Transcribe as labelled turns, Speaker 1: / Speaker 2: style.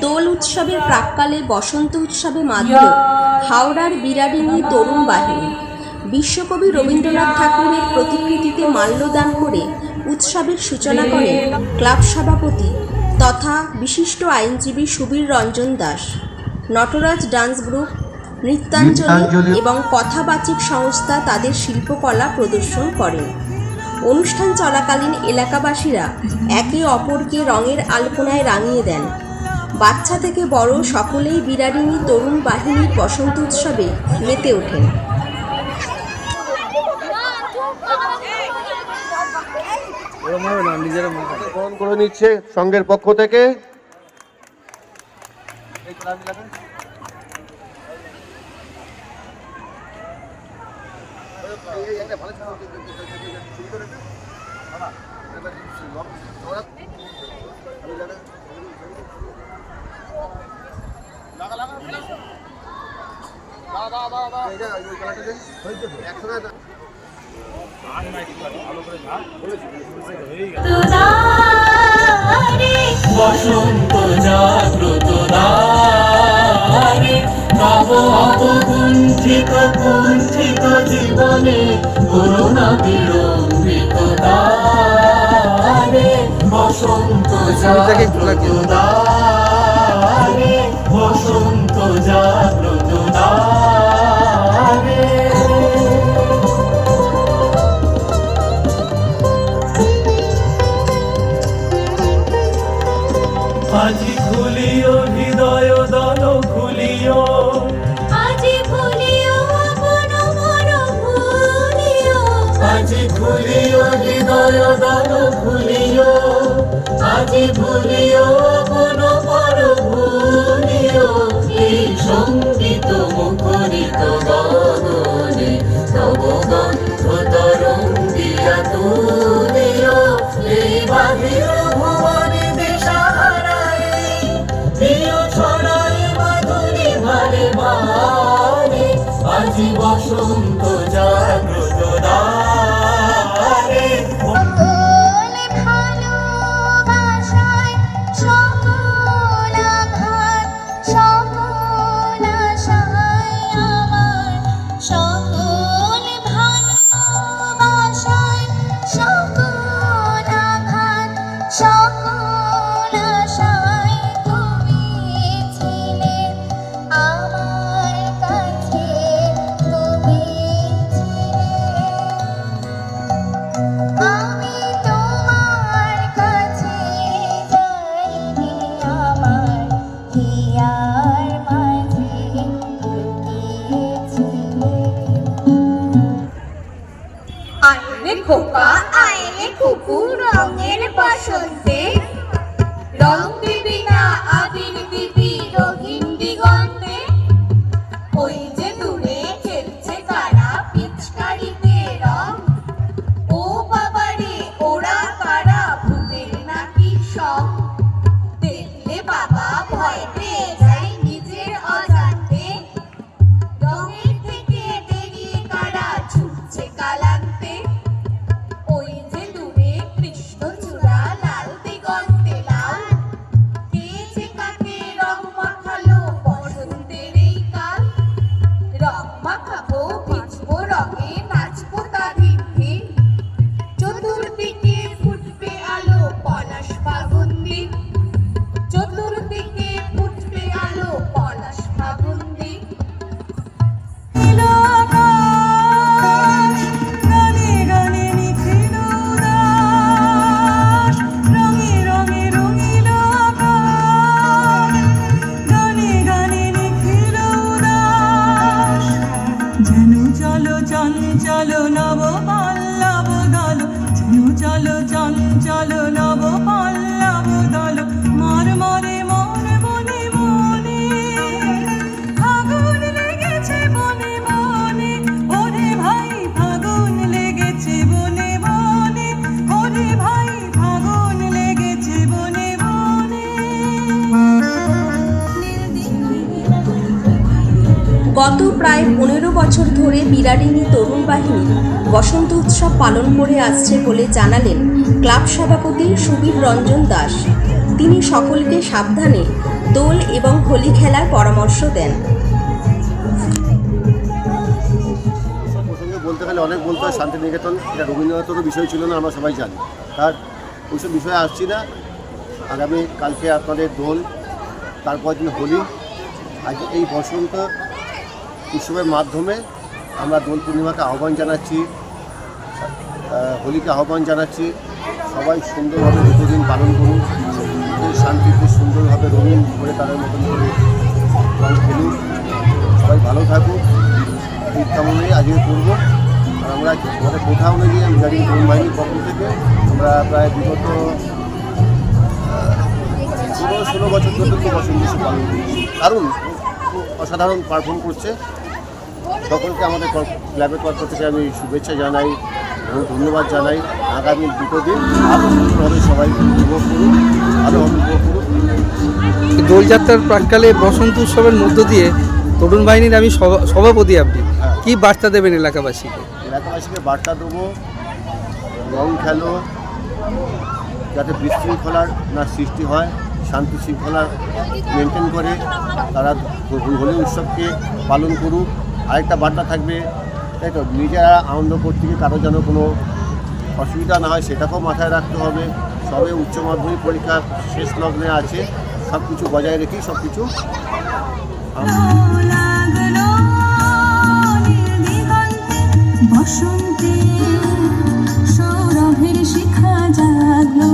Speaker 1: দোল উৎসবের প্রাককালে বসন্ত উৎসবে মাত্র হাওড়ার বিরাডিনী তরুণ বাহিনী বিশ্বকবি রবীন্দ্রনাথ ঠাকুরের প্রতিকৃতিতে মাল্যদান করে উৎসবের সূচনা করেন ক্লাব সভাপতি তথা বিশিষ্ট আইনজীবী সুবীর রঞ্জন দাস নটরাজ ডান্স গ্রুপ নৃত্যাঞ্জলি। এবং কথাবাচিক সংস্থা তাদের শিল্পকলা প্রদর্শন করেন অনুষ্ঠান চলাকালীন এলাকাবাসীরা একে অপরকে রঙের আলপনায় রাঙিয়ে দেন। বাচ্চা থেকে বড় সকলেই বিরাডিনী তরুণ বাহিনীর বসন্ত উৎসবে মেতে ওঠেন।
Speaker 2: নিচ্ছে পক্ষ থেকে।
Speaker 3: বসন্ত জাগ্রত নব কুণ্ঠিত জীবনে করুণা বিলম্বিত দারে বসন্ত জাগ্রত দারে বসন্ত জাগ্রত খুলিও হৃদয় দল খুলিও
Speaker 4: আজি ভুলিও,
Speaker 3: কোন পর ভুলিও, এই সংগীত মুখরিত গগনে, তব গন্ধ তরঙ্গিয়া তুলিও, এই বাহির ভুবনে দেশাহারায়, প্রিয় বসন্ত
Speaker 5: খোকা আইলে খুকু রঙের বসন্তে। রং দিবি না আবির দিবি রঙিন রং
Speaker 1: প্রায় পনেরো বছর ধরে বিরাডিনী তরুণ বাহিনী বসন্ত উৎসব পালন করে আসছে বলে জানালেন ক্লাব সভাপতি সুবীর রঞ্জন দাস। তিনি সকলকে সাবধানে দোল এবং হোলি খেলার পরামর্শ দেন।
Speaker 2: বলতে গেলে অনেক বলতে হয়, শান্তিনিকেতন, এটা রবীন্দ্রনাথেরও বিষয় ছিল না, আমরা সবাই জানি। তার ওইসব বিষয়ে আসছি না। আগামী কালকে আপনাদের দোল, তারপর দিন হোলি, আজ এই বসন্ত উৎসবের মাধ্যমে আমরা দোল পূর্ণিমাকে আহ্বান জানাচ্ছি হোলিকে আহ্বান জানাচ্ছি। সবাই সুন্দরভাবে দুটো দিন পালন করুন। শান্তিতে সুন্দরভাবে রঙিন করে তাদের মতন করে রং খেলুন। সবাই ভালো থাকুক। এই কামনাই আজকে করব। আর আমরা আমাদের কোথাও অনুযায়ী গাড়ি তরুণ বাহিনীর পক্ষ থেকে আমরা প্রায় বিগত ষোলো বছর ধরে তো বসন্ত পালন করছি। কারণ অসাধারণ পারফর্ম করছে। সকলকে আমাদের ক্লাবের পক্ষ থেকে আমি শুভেচ্ছা জানাই এবং ধন্যবাদ জানাই। আগামী দুটো দিন আরও সুন্দরভাবে সবাই উপভোগ করুন আরও অনুভব করুন
Speaker 6: দোলযাত্রার প্রাককালে বসন্ত উৎসবের মধ্য দিয়ে তরুণ বাহিনীর আমি সভা- সভাপতি আপনি।
Speaker 2: হ্যাঁ।
Speaker 6: কি বার্তা দেবেন এলাকাবাসীকে?
Speaker 2: এলাকাবাসীকে বার্তা দেবো রং খেলো যাতে বিশৃঙ্খলার না সৃষ্টি হয় শান্তি শৃঙ্খলা মেনটেন করে তারা হোলি উৎসবকে পালন করুক। আরেকটা বার্তা থাকবে, তাই তো? নিজেরা আনন্দ করতে গিয়ে কারও যেন কোনো অসুবিধা না হয়, সেটাকেও মাথায় রাখতে হবে। সবে উচ্চ মাধ্যমিক পরীক্ষা শেষ লগ্নে আছে সব কিছু বজায় রেখেই সব কিছু
Speaker 7: বসন্তে সৌরভের শিখা জাগলো।